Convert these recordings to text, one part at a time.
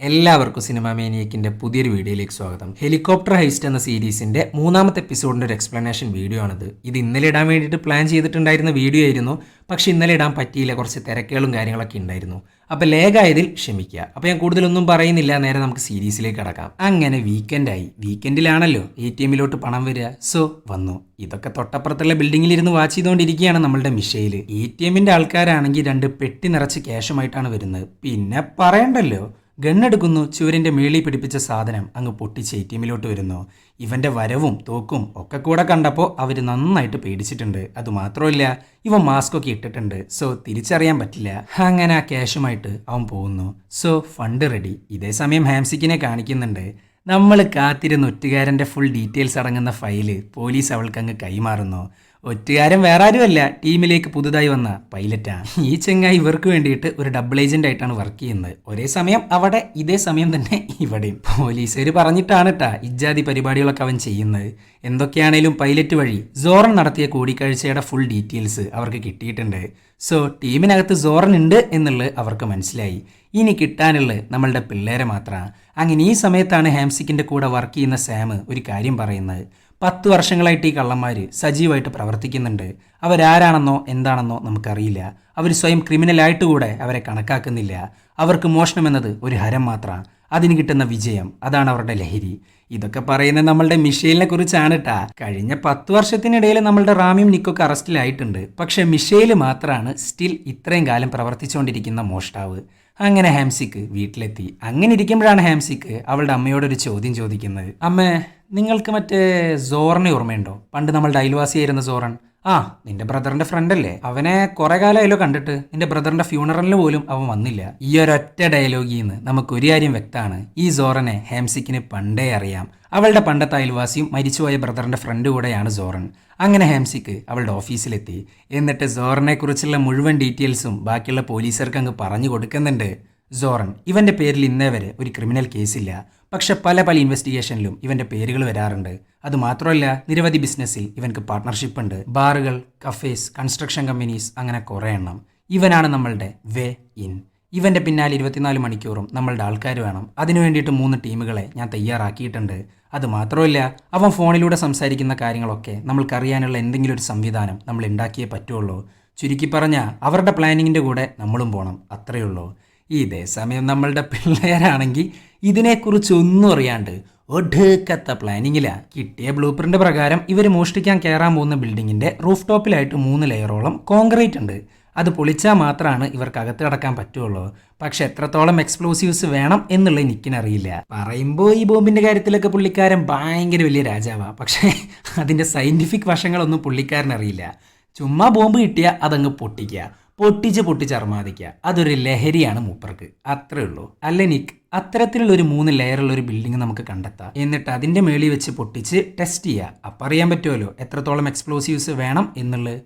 എല്ലാവർക്കും സിനിമ മേനിയക്കിന്റെ പുതിയൊരു വീഡിയോയിലേക്ക് സ്വാഗതം. ഹെലികോപ്റ്റർ ഹൈസ്റ്റ് എന്ന സീരീസിന്റെ മൂന്നാമത്തെ എപ്പിസോഡിന്റെ ഒരു എക്സ്പ്ലനേഷൻ വീഡിയോ ആണിത്. ഇത് ഇന്നലെ ഇടാൻ വേണ്ടിയിട്ട് പ്ലാൻ ചെയ്തിട്ടുണ്ടായിരുന്ന വീഡിയോ ആയിരുന്നു. പക്ഷെ ഇന്നലെ ഇടാൻ പറ്റിയില്ല. കുറച്ച് തിരക്കുകളും കാര്യങ്ങളൊക്കെ ഉണ്ടായിരുന്നു. അപ്പോൾ ലേഗായതിൽ ക്ഷമിക്കുക. അപ്പോൾ ഞാൻ കൂടുതലൊന്നും പറയുന്നില്ല. നേരെ നമുക്ക് സീരീസിലേക്ക് കടക്കാം. അങ്ങനെ വീക്കെൻഡായി വീക്കെൻഡിലാണല്ലോ എ ടി എമ്മിലോട്ട് പണം വരിക. സോ വന്നു. ഇതൊക്കെ തൊട്ടപ്പുറത്തുള്ള ബിൽഡിങ്ങിൽ ഇരുന്ന് വാച്ച് ചെയ്തുകൊണ്ടിരിക്കുകയാണ് നമ്മളുടെ മിഷയിൽ എ ടി എമ്മിന്റെ ആൾക്കാരാണെങ്കിൽ രണ്ട് പെട്ടി നിറച്ച് ക്യാഷുമായിട്ടാണ് വരുന്നത്. പിന്നെ പറയണ്ടല്ലോ. ഗണ്ണെടുക്കുന്നു ചുവരിന്റെ മേളിൽ പിടിപ്പിച്ച സാധനം അങ്ങ് പൊട്ടിച്ച് എ ടി എമ്മിലോട്ട് വരുന്നു. ഇവന്റെ വരവും തോക്കും ഒക്കെ കൂടെ കണ്ടപ്പോൾ അവർ നന്നായിട്ട് പേടിച്ചിട്ടുണ്ട്. അതുമാത്രമല്ല ഇവൻ മാസ്ക് ഒക്കെ ഇട്ടിട്ടുണ്ട്. സോ തിരിച്ചറിയാൻ പറ്റില്ല. അങ്ങനെ ആ ക്യാഷുമായിട്ട് അവൻ പോകുന്നു. സോ ഫണ്ട് റെഡി ഇതേ സമയം ഹാംസിക്കിനെ കാണിക്കുന്നുണ്ട്. നമ്മൾ കാത്തിരുന്ന ഒറ്റുകാരന്റെ ഫുൾ ഡീറ്റെയിൽസ് അടങ്ങുന്ന ഫയൽ പോലീസ് അവൾക്ക് അങ്ങ് കൈമാറുന്നു. ഒറ്റുകാരൻ വേറെ ആരുമല്ല ടീമിലേക്ക് പുതുതായി വന്ന പൈലറ്റാണ് ഈ ചെങ്ങായി ഇവർക്ക് വേണ്ടിയിട്ട് ഒരു ഡബിൾ ഏജന്റ് ആയിട്ടാണ് വർക്ക് ചെയ്യുന്നത്. ഒരേ സമയം അവിടെ ഇതേ സമയം തന്നെ ഇവിടെയും. പോലീസുകാർ പറഞ്ഞിട്ടാണ് കേട്ടാ ഇജാതി പരിപാടികളൊക്കെ അവൻ ചെയ്യുന്നത്. എന്തൊക്കെയാണേലും പൈലറ്റ് വഴി സോറൻ നടത്തിയ കൂടിക്കാഴ്ചയുടെ ഫുൾ ഡീറ്റെയിൽസ് അവർക്ക് കിട്ടിയിട്ടുണ്ട്. സോ ടീമിനകത്ത് സോറൻ ഉണ്ട് എന്നുള്ളത് അവർക്ക് മനസ്സിലായി. ഇനി കിട്ടാനുള്ളത് നമ്മളുടെ പിള്ളേരെ മാത്രമാണ് അങ്ങനെ ഈ സമയത്താണ് ഹാംസിക്കിന്റെ കൂടെ വർക്ക് ചെയ്യുന്ന സാം ഒരു കാര്യം പറയുന്നത്. പത്ത് വർഷങ്ങളായിട്ട് ഈ കള്ളന്മാർ സജീവമായിട്ട് പ്രവർത്തിക്കുന്നുണ്ട്. അവരാരാണെന്നോ എന്താണെന്നോ നമുക്കറിയില്ല. അവർ സ്വയം ക്രിമിനലായിട്ട് കൂടെ അവരെ കണക്കാക്കുന്നില്ല. അവർക്ക് മോഷണം എന്നത് ഒരു ഹരം മാത്രമാണ് അതിന് കിട്ടുന്ന വിജയം അതാണ് അവരുടെ ലഹരി. ഇതൊക്കെ പറയുന്നത് നമ്മളുടെ മിഷേലിനെ കുറിച്ചാണ് കേട്ടാ കഴിഞ്ഞ പത്ത് വർഷത്തിനിടയിൽ നമ്മളുടെ റാമിയും നിക്കൊക്കെ അറസ്റ്റിലായിട്ടുണ്ട്. പക്ഷെ മിഷേൽ മാത്രമാണ് സ്റ്റിൽ ഇത്രയും കാലം പ്രവർത്തിച്ചുകൊണ്ടിരിക്കുന്ന മോഷ്ടാവ്. അങ്ങനെ ഹാംസിക്ക് വീട്ടിലെത്തി. അങ്ങനെ ഇരിക്കുമ്പോഴാണ് ഹാംസിക്ക് അവളുടെ അമ്മയോടൊരു ചോദ്യം ചോദിക്കുന്നത്. അമ്മേ നിങ്ങൾക്ക് മറ്റേ സോറിനെ ഓർമ്മയുണ്ടോ? പണ്ട് നമ്മളുടെ അയൽവാസിയായിരുന്ന സോറൻ. ആ നിന്റെ ബ്രദറിന്റെ ഫ്രണ്ട് അല്ലേ അവനെ കുറെ കാലമായല്ലോ കണ്ടിട്ട്. നിന്റെ ബ്രദറിന്റെ ഫ്യൂണറലിന് പോലും അവൻ വന്നില്ല. ഈ ഒരൊറ്റ ഡയലോഗിൽ നിന്ന് നമുക്ക് ഒരു കാര്യം വ്യക്തമാണ്. ഈ സോറനെ ഹേംസിക്കിന് പണ്ടേ അറിയാം. അവളുടെ പണ്ടത്തെ അയൽവാസിയും മരിച്ചുപോയ ബ്രദറിന്റെ ഫ്രണ്ട് കൂടെയാണ് സോറൻ. അങ്ങനെ ഹേംസിക്ക് അവളുടെ ഓഫീസിലെത്തി. എന്നിട്ട് സോറനെ കുറിച്ചുള്ള മുഴുവൻ ഡീറ്റെയിൽസും ബാക്കിയുള്ള പോലീസുകാർക്ക് അങ്ങ് പറഞ്ഞു കൊടുക്കുന്നുണ്ട്. സോറൻ ഇവന്റെ പേരിൽ ഇന്നേ വരെ ഒരു ക്രിമിനൽ കേസില്ല. പക്ഷെ പല പല ഇൻവെസ്റ്റിഗേഷനിലും ഇവന്റെ പേരുകൾ വരാറുണ്ട്. അത് മാത്രമല്ല നിരവധി ബിസിനസ്സിൽ ഇവൻക്ക് പാർട്ട്ണർഷിപ്പ് ഉണ്ട്. ബാറുകൾ കഫേസ് കൺസ്ട്രക്ഷൻ കമ്പനീസ് അങ്ങനെ കുറേ എണ്ണം. ഇവനാണ് നമ്മളുടെ വേ ഇൻ. ഇവന്റെ പിന്നാലെ ഇരുപത്തിനാല് മണിക്കൂറും നമ്മളുടെ ആൾക്കാർ വേണം. അതിനു വേണ്ടിയിട്ട് മൂന്ന് ടീമുകളെ ഞാൻ തയ്യാറാക്കിയിട്ടുണ്ട്. അത് മാത്രമല്ല അവൻ ഫോണിലൂടെ സംസാരിക്കുന്ന കാര്യങ്ങളൊക്കെ നമ്മൾക്കറിയാനുള്ള എന്തെങ്കിലും ഒരു സംവിധാനം നമ്മൾ ഉണ്ടാക്കിയേ പറ്റുള്ളൂ. ചുരുക്കി പറഞ്ഞാൽ അവരുടെ പ്ലാനിങ്ങിന്റെ കൂടെ നമ്മളും പോകണം അത്രയേ ഉള്ളൂ. ഇതേ സമയം നമ്മളുടെ പിള്ളേരാണെങ്കിൽ ഇതിനെക്കുറിച്ച് ഒന്നും അറിയാണ്ട് ഒടുക്കത്ത പ്ലാനിങ്ങിലാണ് കിട്ടിയ ബ്ലൂ പ്രിന്റ് പ്രകാരം ഇവർ മോഷ്ടിക്കാൻ കയറാൻ പോകുന്ന ബിൽഡിങ്ങിന്റെ റൂഫ് ടോപ്പിലായിട്ട് മൂന്ന് ലെയറോളം കോൺക്രീറ്റ് ഉണ്ട്. അത് പൊളിച്ചാൽ മാത്രമാണ് ഇവർക്ക് അകത്ത് കിടക്കാൻ പറ്റുള്ളൂ. പക്ഷെ എത്രത്തോളം എക്സ്പ്ലോസീവ്സ് വേണം എന്നുള്ളത് എനിക്കിനറിയില്ല. പറയുമ്പോൾ ഈ ബോംബിന്റെ കാര്യത്തിലൊക്കെ പുള്ളിക്കാരൻ ഭയങ്കര വലിയ രാജാവാണ് പക്ഷേ അതിന്റെ സയന്റിഫിക് വശങ്ങളൊന്നും പുള്ളിക്കാരനറിയില്ല. ചുമ്മാ ബോംബ് കിട്ടിയാൽ അതങ്ങ് പൊട്ടിക്കുക. പൊട്ടിച്ച് പൊട്ടിച്ച് അർമാദിക്കുക. അതൊരു ലഹരിയാണ് മൂപ്പർക്ക്. അത്രേ ഉള്ളൂ. അല്ല നിക്ക് അത്തരത്തിലുള്ള ഒരു മൂന്ന് ലെയറുള്ള ഒരു ബിൽഡിംഗ് നമുക്ക് കണ്ടെത്താം. എന്നിട്ട് അതിന്റെ മേളിൽ വെച്ച് പൊട്ടിച്ച് ടെസ്റ്റ് ചെയ്യുക. അപ്പം അറിയാൻ പറ്റുമല്ലോ എത്രത്തോളം എക്സ്പ്ലോസീവ്സ് വേണം എന്നുള്ളത്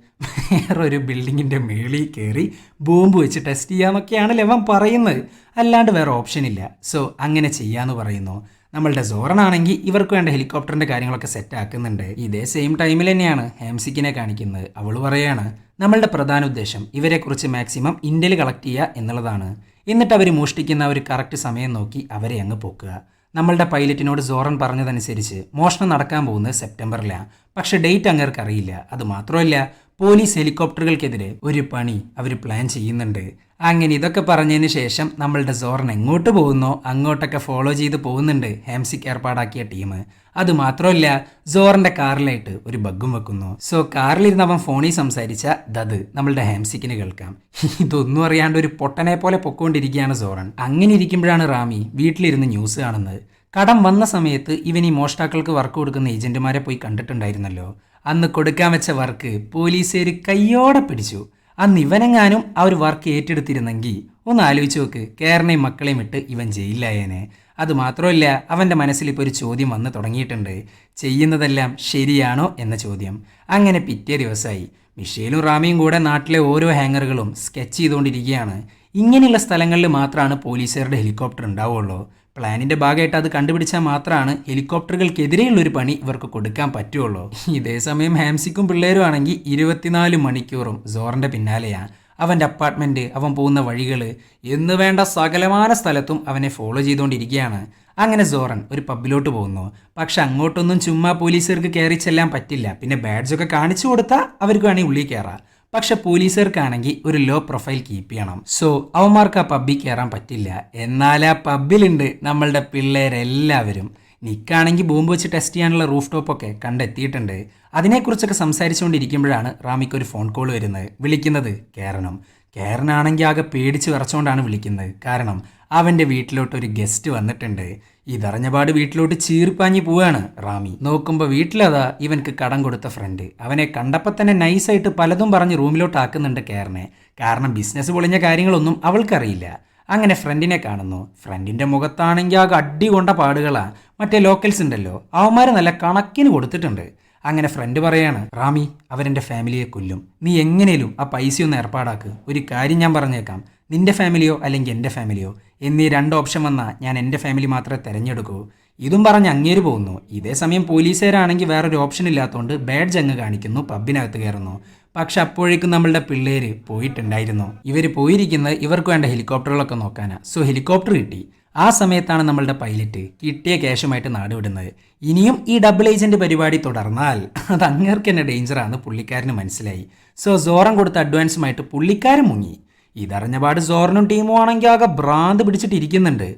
വേറൊരു ബിൽഡിങ്ങിന്റെ മേളിൽ കയറി ബോംബ് വെച്ച് ടെസ്റ്റ് ചെയ്യാമെന്നൊക്കെയാണ് ലെവൻ പറയുന്നത്. അല്ലാണ്ട് വേറെ ഓപ്ഷൻ ഇല്ല. സോ അങ്ങനെ ചെയ്യാന്ന് പറയുന്നു. നമ്മളുടെ സോറനാണെങ്കിൽ ഇവർക്ക് വേണ്ട ഹെലികോപ്റ്ററിന്റെ കാര്യങ്ങളൊക്കെ സെറ്റ് ആക്കുന്നുണ്ട്. ഇതേ സെയിം ടൈമിൽ തന്നെയാണ് ഹേംസിക്കിനെ കാണിക്കുന്നത്. അവൾ പറയാണ് നമ്മളുടെ പ്രധാന ഉദ്ദേശം ഇവരെക്കുറിച്ച് മാക്സിമം ഇന്ത്യയിൽ കളക്ട് ചെയ്യുക എന്നുള്ളതാണ്. എന്നിട്ട് അവർ മോഷ്ടിക്കുന്ന ഒരു കറക്റ്റ് സമയം നോക്കി അവരെ അങ്ങ് പോക്കുക. നമ്മളുടെ പൈലറ്റിനോട് സോറൻ പറഞ്ഞതനുസരിച്ച് മോഷണം നടക്കാൻ പോകുന്നത് സെപ്റ്റംബറിലാണ് പക്ഷെ ഡേറ്റ് അങ്ങേർക്ക് അറിയില്ല അത് മാത്രമല്ല പോലീസ് ഹെലികോപ്റ്ററുകൾക്കെതിരെ ഒരു പണി അവർ പ്ലാൻ ചെയ്യുന്നുണ്ട്. അങ്ങനെ ഇതൊക്കെ പറഞ്ഞതിന് ശേഷം നമ്മളുടെ സോറൻ എങ്ങോട്ട് പോകുന്നോ അങ്ങോട്ടൊക്കെ ഫോളോ ചെയ്ത് പോകുന്നുണ്ട് ഹാംസിക്ക് ഏർപ്പാടാക്കിയ ടീം. അത് മാത്രമല്ല സോറിന്റെ കാറിലായിട്ട് ഒരു ബഗ്ഗും വെക്കുന്നു. സോ കാറിലിരുന്ന് അവൻ ഫോണിൽ സംസാരിച്ച ദത് നമ്മളുടെ ഹാംസിക്കിന് കേൾക്കാം. ഇതൊന്നും അറിയാണ്ട് ഒരു പൊട്ടനെ പോലെ പൊക്കോണ്ടിരിക്കുകയാണ് സോറൻ. അങ്ങനെ ഇരിക്കുമ്പോഴാണ് റാമി വീട്ടിലിരുന്ന് ന്യൂസ് കാണുന്നത്. കടം വന്ന സമയത്ത് ഇവൻ ഈ മോഷ്ടാക്കൾക്ക് വർക്ക് കൊടുക്കുന്ന ഏജന്റുമാരെ പോയി കണ്ടിട്ടുണ്ടായിരുന്നല്ലോ. അന്ന് കൊടുക്കാൻ വെച്ച വർക്ക് പോലീസുകാർ കയ്യോടെ പിടിച്ചു. അന്ന് ഇവനെങ്ങാനും ആ ഒരു വർക്ക് ഏറ്റെടുത്തിരുന്നെങ്കിൽ ഒന്ന് ആലോചിച്ച് നോക്ക് കേരളയും മക്കളെയും ഇട്ട് ഇവൻ ജയിലിലായേനെ. അത് മാത്രമല്ല അവന്റെ മനസ്സിൽ ഇപ്പോൾ ഒരു ചോദ്യം വന്ന് തുടങ്ങിയിട്ടുണ്ട്. ചെയ്യുന്നതെല്ലാം ശരിയാണോ എന്ന ചോദ്യം. അങ്ങനെ പിറ്റേ ദിവസമായി മിഷേലും റാമിയും കൂടെ നാട്ടിലെ ഓരോ ഹാങ്ങറുകളും സ്കെച്ച് ചെയ്തുകൊണ്ടിരിക്കുകയാണ്. ഇങ്ങനെയുള്ള സ്ഥലങ്ങളിൽ മാത്രമാണ് പോലീസുകാരുടെ ഹെലികോപ്റ്റർ ഉണ്ടാവുള്ളൂ. പ്ലാനിന്റെ ഭാഗമായിട്ട് അത് കണ്ടുപിടിച്ചാൽ മാത്രമാണ് ഹെലികോപ്റ്ററുകൾക്കെതിരെയുള്ള ഒരു പണി ഇവർക്ക് കൊടുക്കാൻ പറ്റുള്ളൂ ഇതേസമയം ഹാംസിക്കും പിള്ളേരും ആണെങ്കിൽ ഇരുപത്തിനാല് മണിക്കൂറും സോറിന്റെ പിന്നാലെയാണ്. അവന്റെ അപ്പാർട്ട്മെന്റ് അവൻ പോകുന്ന വഴികൾ എന്ന് വേണ്ട സകലമായ സ്ഥലത്തും അവനെ ഫോളോ ചെയ്തുകൊണ്ടിരിക്കുകയാണ്. അങ്ങനെ സോറൻ ഒരു പബ്ബിലോട്ട് പോകുന്നു. പക്ഷെ അങ്ങോട്ടൊന്നും ചുമ്മാ പോലീസുകാർക്ക് കയറി ചെല്ലാൻ പറ്റില്ല. പിന്നെ ബാഡ്ജൊക്കെ കാണിച്ചു കൊടുത്താൽ അവർക്ക് വേണമെങ്കിൽ ഉള്ളിൽ കയറാം. പക്ഷെ പോലീസുകാർക്കാണെങ്കിൽ ഒരു ലോ പ്രൊഫൈൽ കീപ്പ് ചെയ്യണം. സോ അവന്മാർക്ക് ആ പബ്ബിൽ കയറാൻ പറ്റില്ല. എന്നാൽ ആ പബ്ബിലുണ്ട് നമ്മളുടെ പിള്ളേരെല്ലാവരും. നിക്കാണെങ്കിൽ ബോംബ് വെച്ച് ടെസ്റ്റ് ചെയ്യാനുള്ള റൂഫ് ടോപ്പൊക്കെ കണ്ടെത്തിയിട്ടുണ്ട്. അതിനെക്കുറിച്ചൊക്കെ സംസാരിച്ചുകൊണ്ടിരിക്കുമ്പോഴാണ് റാമിക്ക് ഒരു ഫോൺ കോൾ വരുന്നത്. വിളിക്കുന്നത് കേരണം കേരനാണെങ്കിൽ ആകെ പേടിച്ച് വിറച്ചുകൊണ്ടാണ് വിളിക്കുന്നത്. കാരണം അവന്റെ വീട്ടിലോട്ട് ഒരു ഗസ്റ്റ് വന്നിട്ടുണ്ട്. ഇതറിഞ്ഞപാട് വീട്ടിലോട്ട് ചീർപ്പാഞ്ഞി പോവാണ് റാമി. നോക്കുമ്പോൾ വീട്ടിലതാ ഇവൻക്ക് കടം കൊടുത്ത ഫ്രണ്ട് അവനെ കണ്ടപ്പോൾ തന്നെ നൈസായിട്ട് പലതും പറഞ്ഞ് റൂമിലോട്ടാക്കുന്നുണ്ട് കേരനെ കാരണം ബിസിനസ് പൊളിഞ്ഞ കാര്യങ്ങളൊന്നും അവൾക്കറിയില്ല. അങ്ങനെ ഫ്രണ്ടിനെ കാണുന്നു. ഫ്രണ്ടിന്റെ മുഖത്താണെങ്കിൽ ആകെ അടി കൊണ്ട പാടുകളാണ് മറ്റേ ലോക്കൽസ് ഉണ്ടല്ലോ അവന്മാരെ നല്ല കണക്കിന് കൊടുത്തിട്ടുണ്ട്. അങ്ങനെ ഫ്രണ്ട് പറയാണ് റാമി അവരെന്റെ ഫാമിലിയെ കൊല്ലും. നീ എങ്ങനെയും ആ പൈസയൊന്ന് ഏർപ്പാടാക്ക്. ഒരു കാര്യം ഞാൻ പറഞ്ഞേക്കാം. നിന്റെ ഫാമിലിയോ അല്ലെങ്കിൽ എന്റെ ഫാമിലിയോ എന്നീ രണ്ട് ഓപ്ഷൻ വന്നാൽ ഞാൻ എന്റെ ഫാമിലി മാത്രമേ തിരഞ്ഞെടുക്കൂ. ഇതും പറഞ്ഞ് അങ്ങേര് പോകുന്നു. ഇതേ സമയം പോലീസുകാരാണെങ്കിൽ വേറൊരു ഓപ്ഷൻ ഇല്ലാത്തതുകൊണ്ട് ബാഡ്ജ് അങ്ങ് കാണിക്കുന്നു പബ്ബിനകത്ത് കയറുന്നു. പക്ഷെ അപ്പോഴേക്കും നമ്മളുടെ പിള്ളേര് പോയിട്ടുണ്ടായിരുന്നു. ഇവർ പോയിരിക്കുന്നത് ഇവർക്ക് വേണ്ട ഹെലികോപ്റ്ററുകളൊക്കെ നോക്കാനാ. സോ ഹെലികോപ്റ്റർ കിട്ടി. ആ സമയത്താണ് നമ്മളുടെ പൈലറ്റ് കിട്ടിയ ക്യാഷുമായിട്ട് നാടുവിടുന്നത് ഇനിയും ഈ ഡബിൾ ഏജന്റ് പരിപാടി തുടർന്നാൽ അത് അങ്ങേർക്ക് തന്നെ ഡേഞ്ചറാണെന്ന് പുള്ളിക്കാരന് മനസ്സിലായി. സോ സോറം കൊടുത്ത അഡ്വാൻസുമായിട്ട് പുള്ളിക്കാരൻ മുങ്ങി. ഇതറിഞ്ഞപാട് സോറിനും ടീമും ആണെങ്കിൽ ആകെ ഭ്രാന്ത് പിടിച്ചിട്ടിരിക്കുന്നുണ്ട്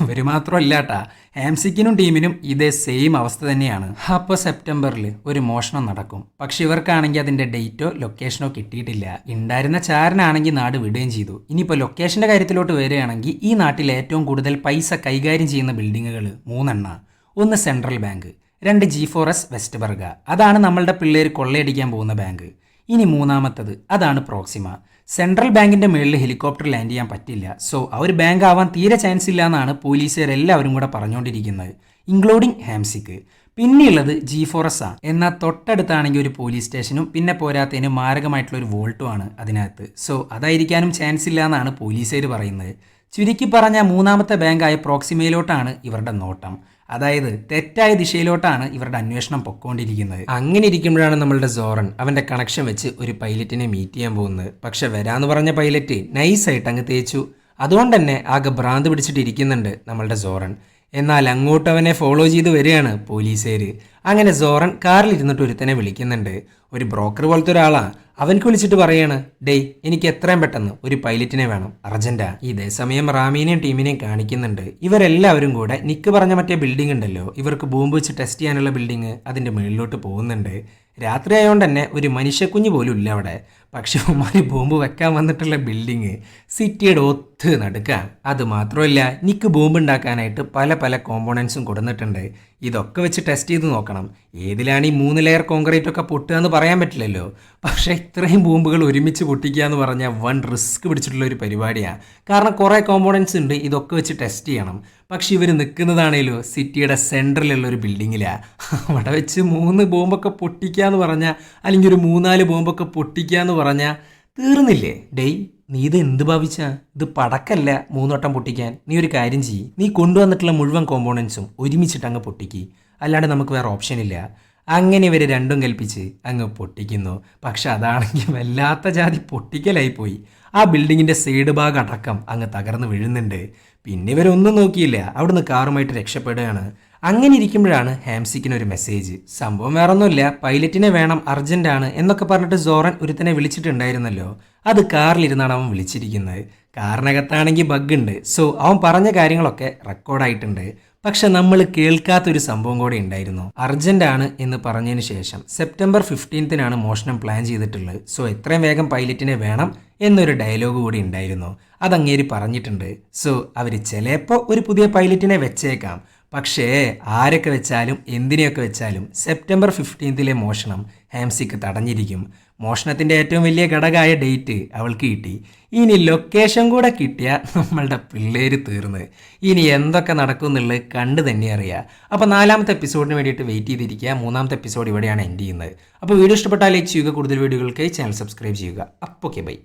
അവർ മാത്രമല്ല കേട്ടാ ഹാംസിക്കിനും ടീമിനും ഇതേ സെയിം അവസ്ഥ തന്നെയാണ്. അപ്പോൾ സെപ്റ്റംബറിൽ ഒരു മോഷണം നടക്കും. പക്ഷെ ഇവർക്കാണെങ്കിൽ അതിന്റെ ഡേറ്റോ ലൊക്കേഷനോ കിട്ടിയിട്ടില്ല. ഉണ്ടായിരുന്ന ചാരനാണെങ്കിൽ നാട് വിടുകയും ചെയ്തു. ഇനിയിപ്പോൾ ലൊക്കേഷന്റെ കാര്യത്തിലോട്ട് വരികയാണെങ്കിൽ ഈ നാട്ടിൽ ഏറ്റവും കൂടുതൽ പൈസ കൈകാര്യം ചെയ്യുന്ന ബിൽഡിങ്ങുകൾ മൂന്നെണ്ണ. ഒന്ന് സെൻട്രൽ ബാങ്ക് രണ്ട് ജി ഫോർ എസ് വെസ്റ്റ് ബർഗ. അതാണ് നമ്മളുടെ പിള്ളേർ കൊള്ളയടിക്കാൻ പോകുന്ന ബാങ്ക്. ഇനി മൂന്നാമത്തത് അതാണ് പ്രോക്സിമ. സെൻട്രൽ ബാങ്കിന്റെ മുകളിൽ ഹെലികോപ്റ്റർ ലാൻഡ് ചെയ്യാൻ പറ്റില്ല. സോ അവർ ബാങ്ക് ആവാൻ തീരെ ചാൻസ് ഇല്ല എന്നാണ് പോലീസുകാരെല്ലാവരും കൂടെ പറഞ്ഞുകൊണ്ടിരിക്കുന്നത് ഇൻക്ലൂഡിങ് ഹാംസിക്ക്. പിന്നെയുള്ളത് ജി ഫോറസ് ആണ്. എന്നാൽ തൊട്ടടുത്താണെങ്കിൽ ഒരു പോലീസ് സ്റ്റേഷനും പിന്നെ പോരാത്തതിന് മാരകമായിട്ടുള്ള ഒരു വോൾട്ടും ആണ് അതിനകത്ത്. സോ അതായിരിക്കാനും ചാൻസ് ഇല്ല എന്നാണ് പോലീസുകാർ പറയുന്നത്. ചുരുക്കി പറഞ്ഞ മൂന്നാമത്തെ ബാങ്കായ പ്രോക്സിമയിലോട്ടാണ് ഇവരുടെ നോട്ടം. അതായത് തെറ്റായ ദിശയിലോട്ടാണ് ഇവരുടെ അന്വേഷണം പൊക്കോണ്ടിരിക്കുന്നത്. അങ്ങനെ ഇരിക്കുമ്പോഴാണ് നമ്മളുടെ സോറൻ അവന്റെ കണക്ഷൻ വെച്ച് ഒരു പൈലറ്റിനെ മീറ്റ് ചെയ്യാൻ പോകുന്നത്. പക്ഷെ വരാന്ന് പറഞ്ഞ പൈലറ്റ് നൈസായിട്ട് അങ്ങ് തേച്ചു. അതുകൊണ്ട് തന്നെ ആകെ ഭ്രാന്ത് പിടിച്ചിട്ടിരിക്കുന്നുണ്ട് നമ്മളുടെ സോറൻ. എന്നാൽ അങ്ങോട്ട് അവനെ ഫോളോ ചെയ്ത് വരികയാണ് പോലീസുകാർ. അങ്ങനെ സോറൻ കാറിൽ ഇരുന്നിട്ട് ഒരുത്തനെ വിളിക്കുന്നുണ്ട്. ഒരു ബ്രോക്കർ പോലത്തെ ഒരാളാ. അവൻക്ക് വിളിച്ചിട്ട് പറയാണ് ഡേയ് എനിക്ക് എത്രയും പെട്ടെന്ന് ഒരു പൈലറ്റിനെ വേണം. അർജന്റാ. ഇതേ സമയം റാമീനെയും ടീമിനെയും കാണിക്കുന്നുണ്ട്. ഇവരെല്ലാവരും കൂടെ നിക്ക് പറഞ്ഞ മറ്റേ ബിൽഡിംഗ് ഉണ്ടല്ലോ. ഇവർക്ക് ബോംബ് വെച്ച് ടെസ്റ്റ് ചെയ്യാനുള്ള ബിൽഡിംഗ് അതിന്റെ മുകളിലോട്ട് പോകുന്നുണ്ട്. രാത്രി ആയതുകൊണ്ട് തന്നെ ഒരു മനുഷ്യക്കുഞ്ഞ് പോലും ഇല്ല അവിടെ. പക്ഷെ ഉമ്മാര് ബോംബ് വെക്കാൻ വന്നിട്ടുള്ള ബിൽഡിങ് സിറ്റിയുടെ ഒത്ത് നടുക്കുക അത് മാത്രമല്ല നിക്ക് ബോംബ് ഉണ്ടാക്കാനായിട്ട് പല പല കോമ്പോണൻസും കൊടുത്തിട്ടുണ്ട് ഇതൊക്കെ വെച്ച് ടെസ്റ്റ് ചെയ്ത് നോക്കണം. ഏതിലാണ് ഈ മൂന്ന് ലെയർ കോൺക്രീറ്റ് ഒക്കെ പൊട്ടുക എന്ന് പറയാൻ പറ്റില്ലല്ലോ. പക്ഷേ ഇത്രയും ബോംബുകൾ ഒരുമിച്ച് പൊട്ടിക്കുക എന്ന് പറഞ്ഞാൽ വൺ റിസ്ക് പിടിച്ചിട്ടുള്ള ഒരു പരിപാടിയാണ് കാരണം കുറേ കോമ്പോണൻസ് ഉണ്ട് ഇതൊക്കെ വെച്ച് ടെസ്റ്റ് ചെയ്യണം. പക്ഷേ ഇവർ നിൽക്കുന്നതാണേലോ സിറ്റിയുടെ സെന്ററിലുള്ള ഒരു ബിൽഡിങ്ങിലാണ് അവിടെ വെച്ച് മൂന്ന് ബോംബൊക്കെ പൊട്ടിക്കുക എന്ന് പറഞ്ഞാൽ അല്ലെങ്കിൽ ഒരു മൂന്നാൽ ബോംബൊക്കെ പൊട്ടിക്കുക എന്ന് പറഞ്ഞാൽ തീർന്നില്ലേ? ഡേയ് നീ ഇത് എന്ത് ഭാവിച്ചാ? ഇത് പടക്കല്ല മൂന്നോട്ടം പൊട്ടിക്കാൻ. നീ ഒരു കാര്യം ചെയ്യ്. നീ കൊണ്ടുവന്നിട്ടുള്ള മുഴുവൻ കോമ്പോണൻസും ഒരുമിച്ചിട്ട് അങ്ങ് പൊട്ടിക്കി. അല്ലാണ്ട് നമുക്ക് വേറെ ഓപ്ഷൻ ഇല്ല. അങ്ങനെ ഇവർ രണ്ടും കൽപ്പിച്ച് അങ്ങ് പൊട്ടിക്കുന്നു. പക്ഷെ അതാണെങ്കിൽ വല്ലാത്ത ജാതി പൊട്ടിക്കലായി പോയി. ആ ബിൽഡിങ്ങിന്റെ സൈഡ് ഭാഗം അടക്കം അങ്ങ് തകർന്ന് വീഴുന്നുണ്ട്. പിന്നെ ഇവരൊന്നും നോക്കിയില്ല. അവിടുന്ന് കാറുമായിട്ട് രക്ഷപ്പെടുകയാണ്. അങ്ങനെ ഇരിക്കുമ്പോഴാണ് ഹാംസിക്കിന് ഒരു മെസ്സേജ് സംഭവം വേറൊന്നുമില്ല. പൈലറ്റിനെ വേണം അർജന്റ് ആണ് എന്നൊക്കെ പറഞ്ഞിട്ട് സോറൻ ഒരുത്തനെ വിളിച്ചിട്ടുണ്ടായിരുന്നല്ലോ. അത് കാറിലിരുന്നാണ് അവൻ വിളിച്ചിരിക്കുന്നത്. കാറിനകത്താണെങ്കിൽ ബഗ് ഉണ്ട്. സോ അവൻ പറഞ്ഞ കാര്യങ്ങളൊക്കെ റെക്കോർഡായിട്ടുണ്ട് പക്ഷെ നമ്മൾ കേൾക്കാത്തൊരു സംഭവം കൂടെ ഉണ്ടായിരുന്നു. അർജന്റ് ആണ് എന്ന് പറഞ്ഞതിന് ശേഷം സെപ്റ്റംബർ ഫിഫ്റ്റീൻത്തിനാണ് മോഷണം പ്ലാൻ ചെയ്തിട്ടുള്ളത്. സോ എത്രയും വേഗം പൈലറ്റിനെ വേണം എന്നൊരു ഡയലോഗ് കൂടി ഉണ്ടായിരുന്നു. അതങ്ങേര് പറഞ്ഞിട്ടുണ്ട്. സോ അവർ ചിലപ്പോൾ ഒരു പുതിയ പൈലറ്റിനെ വെച്ചേക്കാം. പക്ഷേ ആരൊക്കെ വെച്ചാലും എന്തിനെയൊക്കെ വെച്ചാലും സെപ്റ്റംബർ ഫിഫ്റ്റീൻത്തിലെ മോഷണം ഹാംസിക്ക് തടഞ്ഞിരിക്കും. മോഷണത്തിന്റെ ഏറ്റവും വലിയ ഘടകമായ ഡേറ്റ് അവൾക്ക് കിട്ടി. ഇനി ലൊക്കേഷൻ കൂടെ കിട്ടിയ നമ്മളുടെ പിള്ളേര് തീർന്ന്. ഇനി എന്തൊക്കെ നടക്കും എന്നുള്ളത് കണ്ട് തന്നെ അറിയാം. അപ്പോൾ നാലാമത്തെ എപ്പിസോഡിന് വേണ്ടിയിട്ട് വെയിറ്റ് ചെയ്തിരിക്കുക. മൂന്നാമത്തെ എപ്പിസോഡ് ഇവിടെയാണ് എൻഡ് ചെയ്യുന്നത്. അപ്പോൾ വീഡിയോ ഇഷ്ടപ്പെട്ടാൽ ലൈക്ക് ചെയ്യുക. കൂടുതൽ വീഡിയോകൾക്ക് ചാനൽ സബ്സ്ക്രൈബ് ചെയ്യുക. അപ്പോൾ ഓക്കെ ബൈ